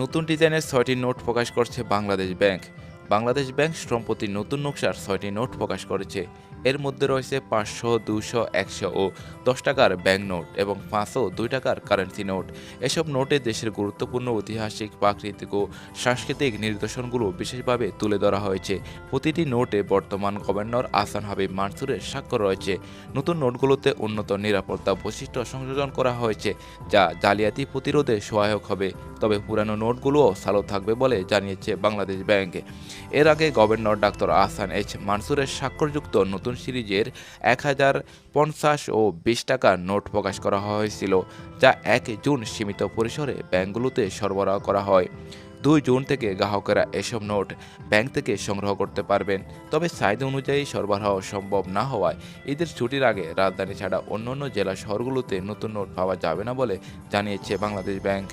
নতুন ডিজাইনের ছয়টি নোট প্রকাশ করছে বাংলাদেশ ব্যাংক। বাংলাদেশ ব্যাংক সম্প্রতি নতুন নকশার ছয়টি নোট প্রকাশ করেছে। এর মধ্যে রয়েছে পাঁচশো দুশো একশো ও দশ টাকার ব্যাংক নোট এবং পাঁচশো, দুই টাকার কারেন্সি নোট। এসব নোটে দেশের গুরুত্বপূর্ণ ঐতিহাসিক, প্রাকৃতিক ও সাংস্কৃতিক নিদর্শনগুলো বিশেষভাবে তুলে ধরা হয়েছে। প্রতিটি নোটে বর্তমান গভর্নর আসান হাবিব মানসুরের স্বাক্ষর রয়েছে। নতুন নোটগুলোতে উন্নত নিরাপত্তা বৈশিষ্ট্য সংযোজন করা হয়েছে, যা জালিয়াতি প্রতিরোধে সহায়ক হবে। তবে পুরানো নোটগুলোও চালু থাকবে বলে জানিয়েছে বাংলাদেশ ব্যাংক। এর আগে গভর্নর ডাক্তার আহসান এইচ মানসুরের স্বাক্ষরযুক্ত নতুন সিরিজের এক হাজার পঞ্চাশ ও বিশ টাকার নোট প্রকাশ করা হয়েছিল, যা এক জুন সীমিত পরিসরে ব্যাংকগুলোতে সরবরাহ করা হয়। দুই জুন থেকে গ্রাহকেরা এসব নোট ব্যাংক থেকে সংগ্রহ করতে পারবেন, তবে চাহিদা অনুযায়ী সরবরাহ সম্ভব না হওয়ায় ঈদের ছুটির আগে রাজধানী ছাড়া অন্যান্য জেলা শহরগুলোতে নতুন নোট পাওয়া যাবে না বলে জানিয়েছে বাংলাদেশ ব্যাংক।